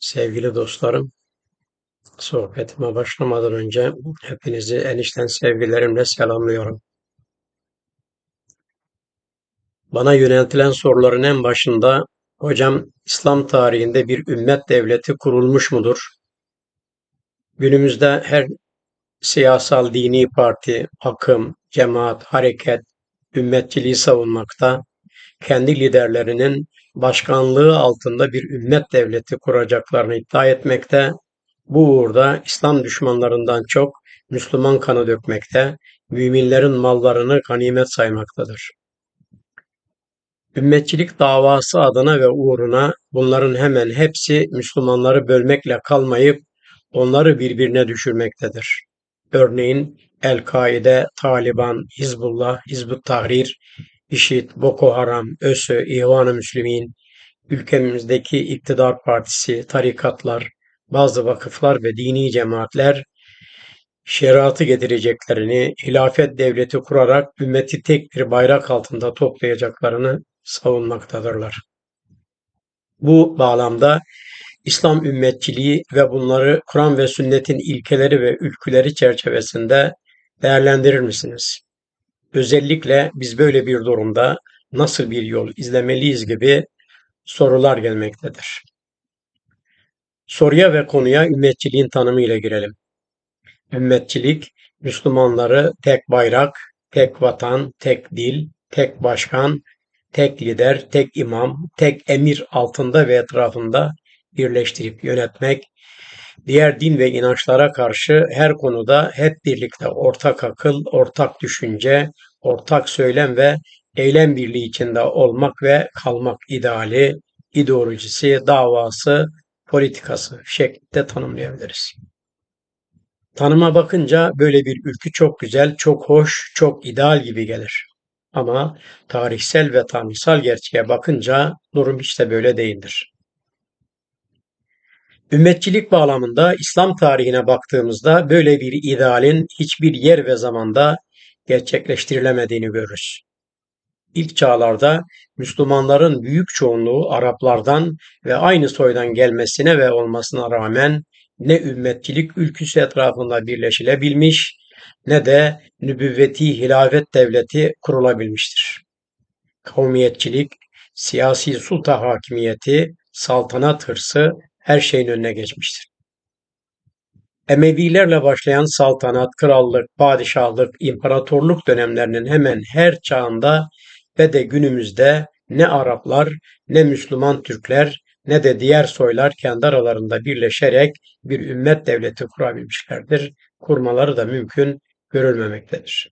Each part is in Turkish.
Sevgili dostlarım, sohbetime başlamadan önce hepinizi enişten sevgilerimle selamlıyorum. Bana yöneltilen soruların en başında, hocam İslam tarihinde bir ümmet devleti kurulmuş mudur? Günümüzde her siyasal dini parti, akım, cemaat, hareket, ümmetçiliği savunmakta, kendi liderlerinin başkanlığı altında bir ümmet devleti kuracaklarını iddia etmekte bu uğurda İslam düşmanlarından çok Müslüman kanı dökmekte, müminlerin mallarını ganimet saymaktadır. Ümmetçilik davası adına ve uğruna bunların hemen hepsi Müslümanları bölmekle kalmayıp onları birbirine düşürmektedir. Örneğin El-Kaide, Taliban, Hizbullah, Hizbut Tahrir, IŞİD, Boko Haram, ÖSÖ, İhvan-ı Müslümin, ülkemizdeki iktidar partisi, tarikatlar, bazı vakıflar ve dini cemaatler şeriatı getireceklerini, hilafet devleti kurarak ümmeti tek bir bayrak altında toplayacaklarını savunmaktadırlar. Bu bağlamda İslam ümmetçiliği ve bunları Kur'an ve sünnetin ilkeleri ve ülküleri çerçevesinde değerlendirir misiniz? Özellikle biz böyle bir durumda nasıl bir yol izlemeliyiz gibi sorular gelmektedir. Soruya ve konuya ümmetçiliğin tanımı ile girelim. Ümmetçilik, Müslümanları tek bayrak, tek vatan, tek dil, tek başkan, tek lider, tek imam, tek emir altında ve etrafında birleştirip yönetmek, diğer din ve inançlara karşı her konuda hep birlikte ortak akıl, ortak düşünce, ortak söylem ve eylem birliği içinde olmak ve kalmak ideali, ideolojisi, davası, politikası şeklinde tanımlayabiliriz. Tanıma bakınca böyle bir ülkü çok güzel, çok hoş, çok ideal gibi gelir. Ama tarihsel ve tanrısal gerçeğe bakınca durum hiç de böyle değildir. Ümmetçilik bağlamında İslam tarihine baktığımızda böyle bir idealin hiçbir yer ve zamanda gerçekleştirilemediğini görürüz. İlk çağlarda Müslümanların büyük çoğunluğu Araplardan ve aynı soydan gelmesine ve olmasına rağmen ne ümmetçilik ülküsü etrafında birleşilebilmiş ne de nübüvveti hilafet devleti kurulabilmiştir. Kavmiyetçilik, siyasi sulta hakimiyeti, saltanat hırsı her şeyin önüne geçmiştir. Emevilerle başlayan saltanat, krallık, padişahlık, imparatorluk dönemlerinin hemen her çağında ve de günümüzde ne Araplar, ne Müslüman Türkler, ne de diğer soylar kendi aralarında birleşerek bir ümmet devleti kurabilmişlerdir. Kurmaları da mümkün görülmemektedir.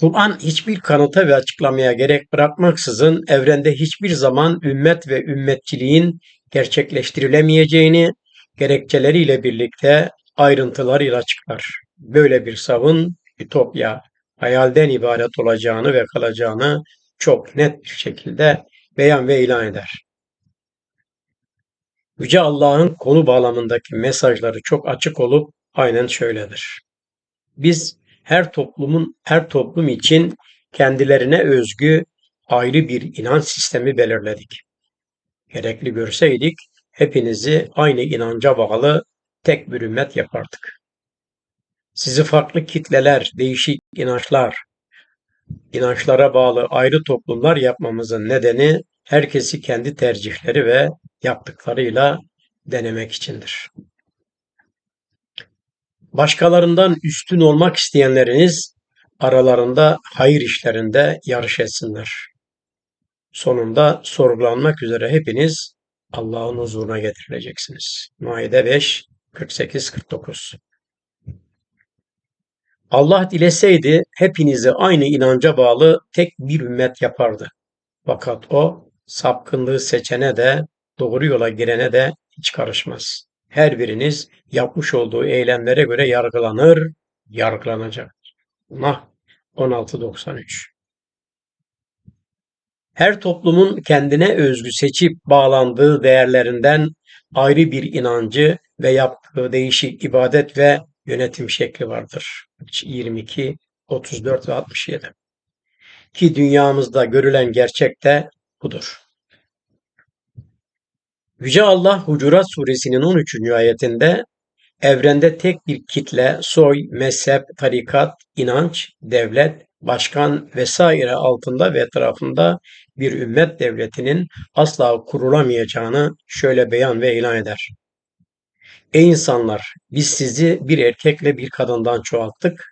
Kur'an hiçbir kanıta ve açıklamaya gerek bırakmaksızın evrende hiçbir zaman ümmet ve ümmetçiliğin gerçekleştirilemeyeceğini gerekçeleriyle birlikte ayrıntılarıyla açıklar. Böyle bir savun ütopya, hayalden ibaret olacağını ve kalacağını çok net bir şekilde beyan ve ilan eder. Yüce Allah'ın konu bağlamındaki mesajları çok açık olup aynen şöyledir. Biz her toplumun her toplum için kendilerine özgü ayrı bir inanç sistemi belirledik. Gerekli görseydik hepinizi aynı inanca bağlı tek bir ümmet yapardık. Sizi farklı kitleler, değişik inançlar, inançlara bağlı ayrı toplumlar yapmamızın nedeni herkesi kendi tercihleri ve yaptıklarıyla denemek içindir. Başkalarından üstün olmak isteyenleriniz aralarında hayır işlerinde yarış etsinler. Sonunda sorgulanmak üzere hepiniz Allah'ın huzuruna getirileceksiniz. Maide 5, 48-49 Allah dileseydi hepinizi aynı inanca bağlı tek bir ümmet yapardı. Fakat o sapkınlığı seçene de doğru yola girene de hiç karışmaz. Her biriniz yapmış olduğu eylemlere göre yargılanır, yargılanacak. Nah 1693 Her toplumun kendine özgü seçip bağlandığı değerlerinden ayrı bir inancı ve yaptığı değişik ibadet ve yönetim şekli vardır. 22, 34 ve 67. Ki dünyamızda görülen gerçek de budur. Yüce Allah Hucurat suresinin 13. ayetinde evrende tek bir kitle, soy, mezhep, tarikat, inanç, devlet, başkan vesaire altında ve etrafında bir ümmet devletinin asla kurulamayacağını şöyle beyan ve ilan eder. Ey insanlar! Biz sizi bir erkekle bir kadından çoğalttık.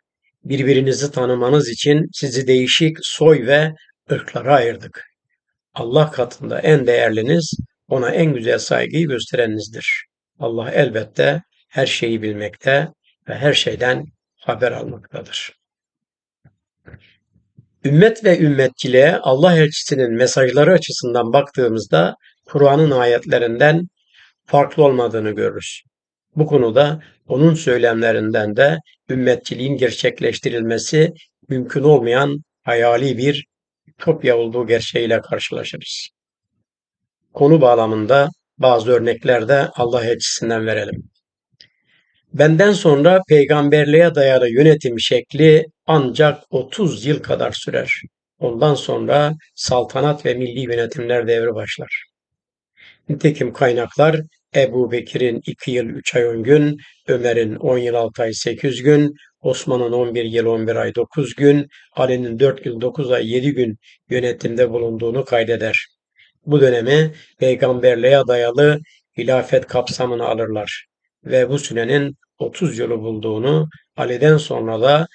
Birbirinizi tanımanız için sizi değişik soy ve ırklara ayırdık. Allah katında en değerliniz, ona en güzel saygıyı göstereninizdir. Allah elbette her şeyi bilmekte ve her şeyden haber almaktadır. Ümmet ve ümmetçiliğe Allah elçisinin mesajları açısından baktığımızda Kur'an'ın ayetlerinden farklı olmadığını görürüz. Bu konuda onun söylemlerinden de ümmetçiliğin gerçekleştirilmesi mümkün olmayan hayali bir ütopya olduğu gerçeğiyle karşılaşırız. Konu bağlamında bazı örnekler de Allah elçisinden verelim. Benden sonra peygamberliğe dayalı yönetim şekli ancak 30 yıl kadar sürer. Ondan sonra saltanat ve milli yönetimler devri başlar. Nitekim kaynaklar Ebu Bekir'in 2 yıl 3 ay 10 gün, Ömer'in 10 yıl 6 ay 8 gün, Osman'ın 11 yıl 11 ay 9 gün, Ali'nin 4 yıl 9 ay 7 gün yönetimde bulunduğunu kaydeder. Bu dönemi peygamberliğe dayalı hilafet kapsamına alırlar ve bu sürenin 30 yılı bulduğunu, Ali'den sonra da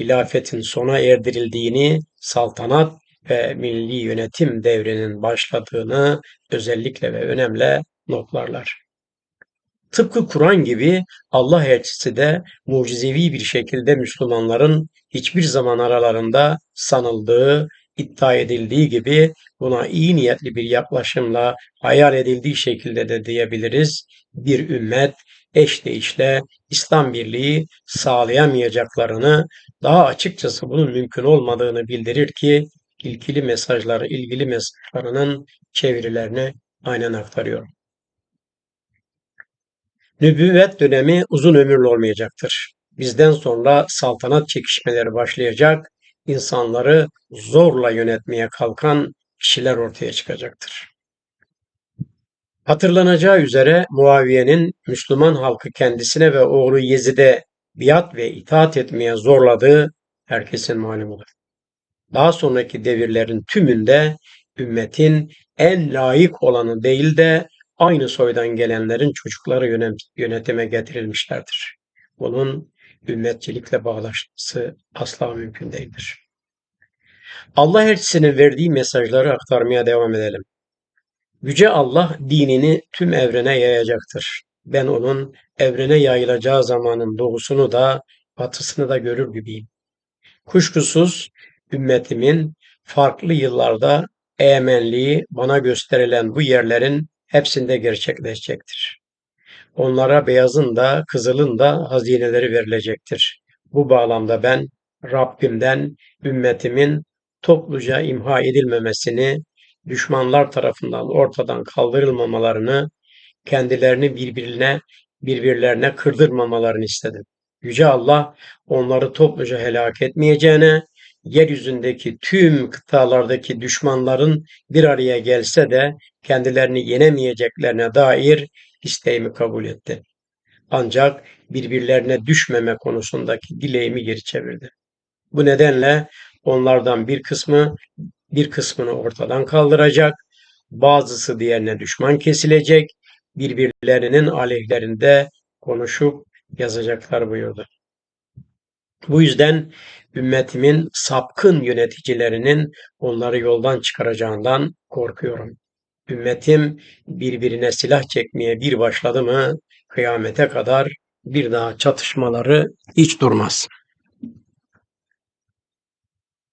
hilafetin sona erdirildiğini, saltanat ve milli yönetim devrinin başladığını özellikle ve önemli notlarlar. Tıpkı Kur'an gibi Allah elçisi de mucizevi bir şekilde Müslümanların hiçbir zaman aralarında sanıldığı, iddia edildiği gibi buna iyi niyetli bir yaklaşımla hayal edildiği şekilde de diyebiliriz. Bir ümmet eş değişle İslam birliği sağlayamayacaklarını, daha açıkçası bunun mümkün olmadığını bildirir ki ilgili mesajları, ilgili mesajlarının çevirilerini aynen aktarıyor. Nübüvvet dönemi uzun ömürlü olmayacaktır. Bizden sonra saltanat çekişmeleri başlayacak, insanları zorla yönetmeye kalkan kişiler ortaya çıkacaktır. Hatırlanacağı üzere Muaviye'nin Müslüman halkı kendisine ve oğlu Yezid'e biat ve itaat etmeye zorladığı herkesin malumudur. Daha sonraki devirlerin tümünde ümmetin en layık olanı değil de aynı soydan gelenlerin çocukları yönetime getirilmişlerdir. Bunun ümmetçilikle bağlaşması asla mümkün değildir. Allah elçisinin verdiği mesajları aktarmaya devam edelim. Yüce Allah dinini tüm evrene yayacaktır. Ben onun evrene yayılacağı zamanın doğusunu da batısını da görür gibiyim. Kuşkusuz ümmetimin farklı yıllarda eğmenliği bana gösterilen bu yerlerin hepsinde gerçekleşecektir. Onlara beyazın da kızılın da hazineleri verilecektir. Bu bağlamda ben Rabbimden ümmetimin topluca imha edilmemesini, düşmanlar tarafından ortadan kaldırılmamalarını, kendilerini birbirine birbirlerine kırdırmamalarını istedim. Yüce Allah onları topluca helak etmeyeceğine, yeryüzündeki tüm kıtalardaki düşmanların bir araya gelse de kendilerini yenemeyeceklerine dair isteğimi kabul etti. Ancak birbirlerine düşmeme konusundaki dileğimi geri çevirdi. Bu nedenle onlardan bir kısmı bir kısmını ortadan kaldıracak, bazısı diğerine düşman kesilecek, birbirlerinin aleyhlerinde konuşup yazacaklar buyurdu. Bu yüzden ümmetimin sapkın yöneticilerinin onları yoldan çıkaracağından korkuyorum. Ümmetim birbirine silah çekmeye bir başladı mı kıyamete kadar bir daha çatışmaları hiç durmaz.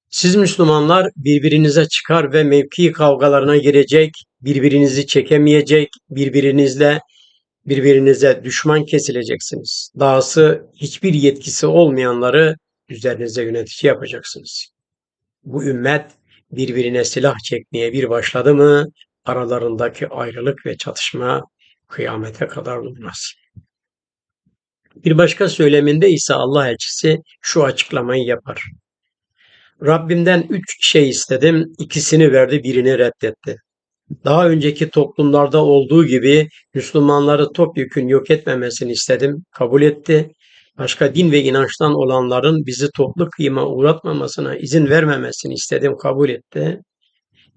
Siz Müslümanlar birbirinize çıkar ve mevki kavgalarına girecek, birbirinizi çekemeyecek, birbirinizle birbirinize düşman kesileceksiniz. Dahası hiçbir yetkisi olmayanları üzerinize yönetici yapacaksınız. Bu ümmet birbirine silah çekmeye bir başladı mı aralarındaki ayrılık ve çatışma kıyamete kadar durmaz. Bir başka söyleminde ise Allah elçisi şu açıklamayı yapar. Rabbimden üç şey istedim, ikisini verdi, birini reddetti. Daha önceki toplumlarda olduğu gibi Müslümanları topyekün yok etmemesini istedim, kabul etti. Başka din ve inançtan olanların bizi toplu kıyıma uğratmamasına izin vermemesini istedim, kabul etti.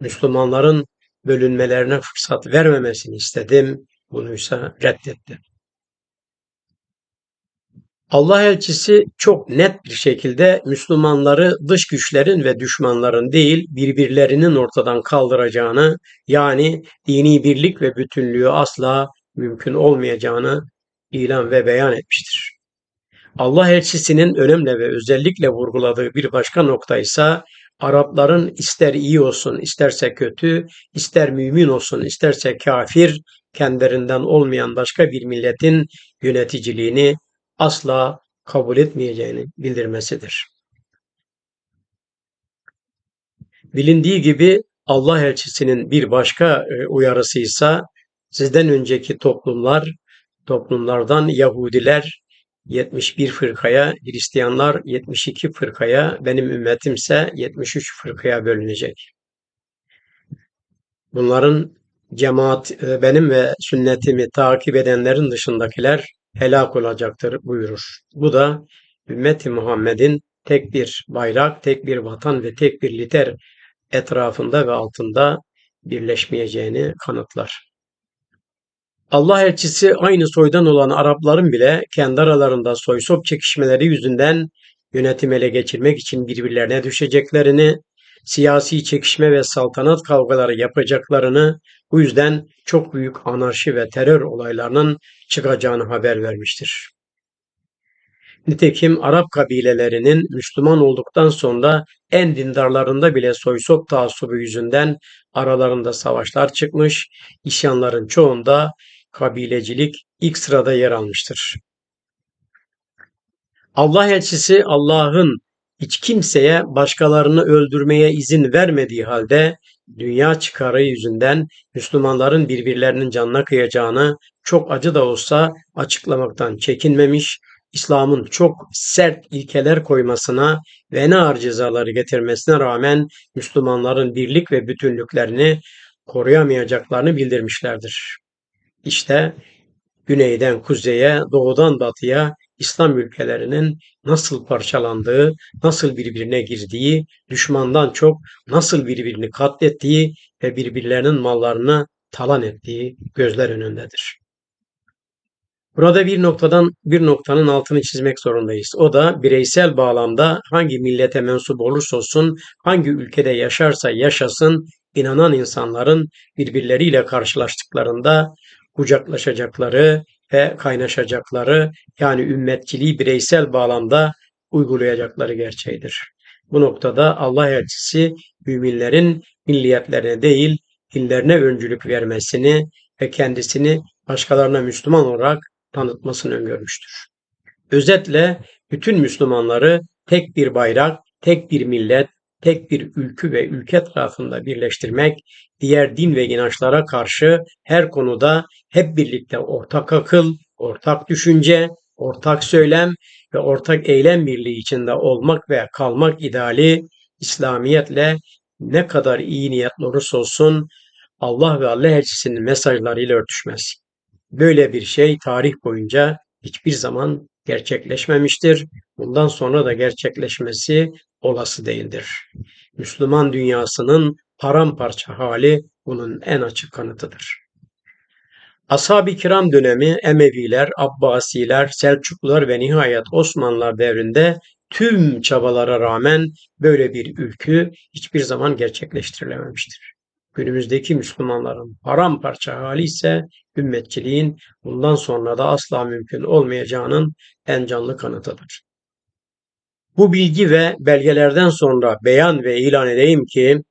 Müslümanların bölünmelerine fırsat vermemesini istedim, bunuysa reddetti. Allah elçisi çok net bir şekilde Müslümanları dış güçlerin ve düşmanların değil birbirlerinin ortadan kaldıracağını yani dini birlik ve bütünlüğü asla mümkün olmayacağını ilan ve beyan etmiştir. Allah elçisinin önemli ve özellikle vurguladığı bir başka nokta ise Arapların ister iyi olsun isterse kötü, ister mümin olsun isterse kafir, kendilerinden olmayan başka bir milletin yöneticiliğini asla kabul etmeyeceğini bildirmesidir. Bilindiği gibi Allah elçisinin bir başka e, uyarısı ise sizden önceki toplumlar, toplumlardan Yahudiler 71 fırkaya, Hristiyanlar 72 fırkaya, benim ümmetimse 73 fırkaya bölünecek. Bunların cemaat, e, benim ve sünnetimi takip edenlerin dışındakiler helak olacaktır buyurur. Bu da ümmeti Muhammed'in tek bir bayrak, tek bir vatan ve tek bir liter etrafında ve altında birleşmeyeceğini kanıtlar. Allah elçisi aynı soydan olan Arapların bile kendi aralarında soysop çekişmeleri yüzünden yönetim ele geçirmek için birbirlerine düşeceklerini, siyasi çekişme ve saltanat kavgaları yapacaklarını, bu yüzden çok büyük anarşi ve terör olaylarının çıkacağını haber vermiştir. Nitekim Arap kabilelerinin Müslüman olduktan sonra en dindarlarında bile soysop taassubu yüzünden aralarında savaşlar çıkmış, isyanların çoğunda kabilecilik ilk sırada yer almıştır. Allah elçisi Allah'ın hiç kimseye başkalarını öldürmeye izin vermediği halde dünya çıkarı yüzünden Müslümanların birbirlerinin canına kıyacağını çok acı da olsa açıklamaktan çekinmemiş, İslam'ın çok sert ilkeler koymasına ve ne ağır cezaları getirmesine rağmen Müslümanların birlik ve bütünlüklerini koruyamayacaklarını bildirmişlerdir. İşte güneyden kuzeye, doğudan batıya İslam ülkelerinin nasıl parçalandığı, nasıl birbirine girdiği, düşmandan çok nasıl birbirini katlettiği ve birbirlerinin mallarını talan ettiği gözler önündedir. Burada bir noktadan bir noktanın altını çizmek zorundayız. O da bireysel bağlamda hangi millete mensup olursa olsun, hangi ülkede yaşarsa yaşasın, inanan insanların birbirleriyle karşılaştıklarında kucaklaşacakları ve kaynaşacakları yani ümmetçiliği bireysel bağlamda uygulayacakları gerçeğidir. Bu noktada Allah elçisi müminlerin milliyetlerine değil dinlerine öncülük vermesini ve kendisini başkalarına Müslüman olarak tanıtmasını öngörmüştür. Özetle bütün Müslümanları tek bir bayrak, tek bir millet, tek bir ülkü ve ülke etrafında birleştirmek, diğer din ve inançlara karşı her konuda hep birlikte ortak akıl, ortak düşünce, ortak söylem ve ortak eylem birliği içinde olmak ve kalmak ideali İslamiyetle ne kadar iyi niyetli olursa olsun Allah ve Allah elçisinin mesajlarıyla örtüşmez. Böyle bir şey tarih boyunca hiçbir zaman gerçekleşmemiştir. Bundan sonra da gerçekleşmesi olası değildir. Müslüman dünyasının paramparça hali bunun en açık kanıtıdır. Ashab-ı kiram dönemi Emeviler, Abbasiler, Selçuklular ve nihayet Osmanlılar devrinde tüm çabalara rağmen böyle bir ülkü hiçbir zaman gerçekleştirilememiştir. Günümüzdeki Müslümanların paramparça hali ise ümmetçiliğin bundan sonra da asla mümkün olmayacağının en canlı kanıtıdır. Bu bilgi ve belgelerden sonra beyan ve ilan edeyim ki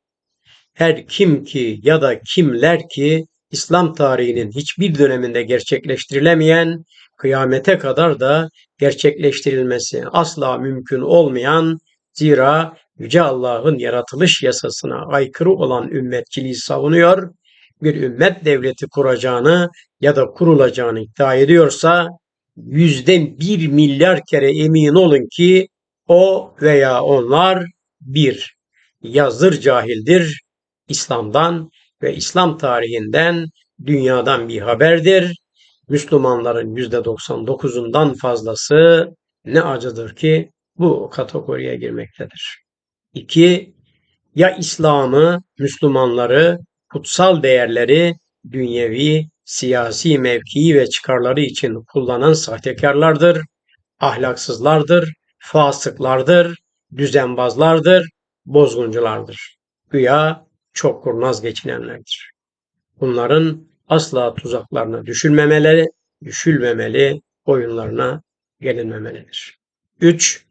her kim ki ya da kimler ki İslam tarihinin hiçbir döneminde gerçekleştirilemeyen, kıyamete kadar da gerçekleştirilmesi asla mümkün olmayan, zira Yüce Allah'ın yaratılış yasasına aykırı olan ümmetçiliği savunuyor, bir ümmet devleti kuracağını ya da kurulacağını iddia ediyorsa, yüzde bir milyar kere emin olun ki o veya onlar bir yazır cahildir, İslam'dan ve İslam tarihinden, dünyadan bir haberdir. Müslümanların %99'undan fazlası ne acıdır ki bu kategoriye girmektedir. İki, ya İslam'ı, Müslümanları, kutsal değerleri, dünyevi, siyasi mevkii ve çıkarları için kullanan sahtekarlardır, ahlaksızlardır, fasıklardır, düzenbazlardır, bozgunculardır. Güya çok kurnaz geçinenlerdir. Bunların asla tuzaklarına düşülmemeleri, düşülmemeli, oyunlarına gelinmemelidir. 3.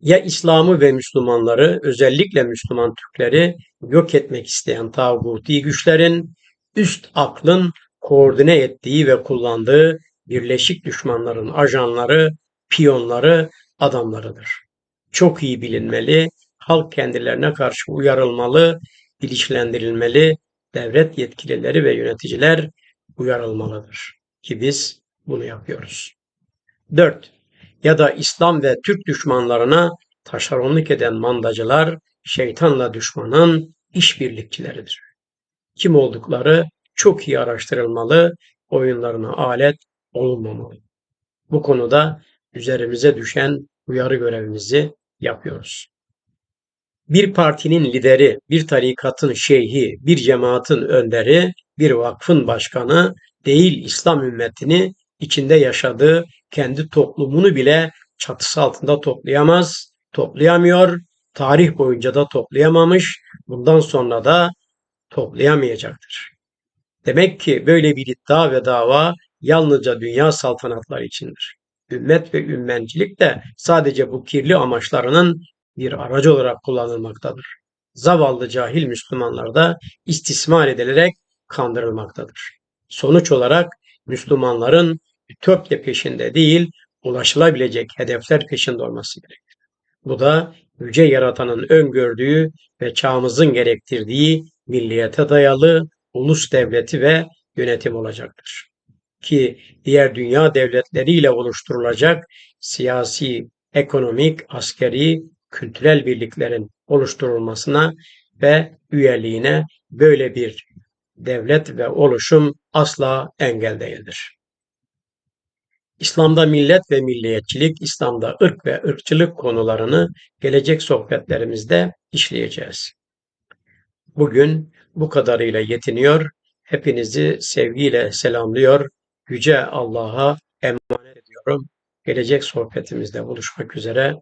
Ya İslam'ı ve Müslümanları, özellikle Müslüman Türkleri yok etmek isteyen tağuti güçlerin, üst aklın koordine ettiği ve kullandığı birleşik düşmanların ajanları, piyonları, adamlarıdır. Çok iyi bilinmeli, halk kendilerine karşı uyarılmalı, bilinçlendirilmeli, devlet yetkilileri ve yöneticiler uyarılmalıdır. Ki biz bunu yapıyoruz. 4. Ya da İslam ve Türk düşmanlarına taşeronluk eden mandacılar şeytanla düşmanın işbirlikçileridir. Kim oldukları çok iyi araştırılmalı, oyunlarına alet olunmamalı. Bu konuda üzerimize düşen uyarı görevimizi yapıyoruz. Bir partinin lideri, bir tarikatın şeyhi, bir cemaatin önderi, bir vakfın başkanı değil İslam ümmetini içinde yaşadığı kendi toplumunu bile çatısı altında toplayamaz, toplayamıyor, tarih boyunca da toplayamamış, bundan sonra da toplayamayacaktır. Demek ki böyle bir iddia ve dava yalnızca dünya saltanatları içindir. Ümmet ve ümmencilik de sadece bu kirli amaçlarının bir aracı olarak kullanılmaktadır. Zavallı cahil Müslümanlar da istismar edilerek kandırılmaktadır. Sonuç olarak Müslümanların ütopya peşinde değil, ulaşılabilecek hedefler peşinde olması gerekir. Bu da yüce yaratanın öngördüğü ve çağımızın gerektirdiği milliyete dayalı ulus devleti ve yönetim olacaktır. Ki diğer dünya devletleriyle oluşturulacak siyasi, ekonomik, askeri, kültürel birliklerin oluşturulmasına ve üyeliğine böyle bir devlet ve oluşum asla engel değildir. İslam'da millet ve milliyetçilik, İslam'da ırk ve ırkçılık konularını gelecek sohbetlerimizde işleyeceğiz. Bugün bu kadarıyla yetiniyor. Hepinizi sevgiyle selamlıyor. Yüce Allah'a emanet ediyorum. Gelecek sohbetimizde buluşmak üzere.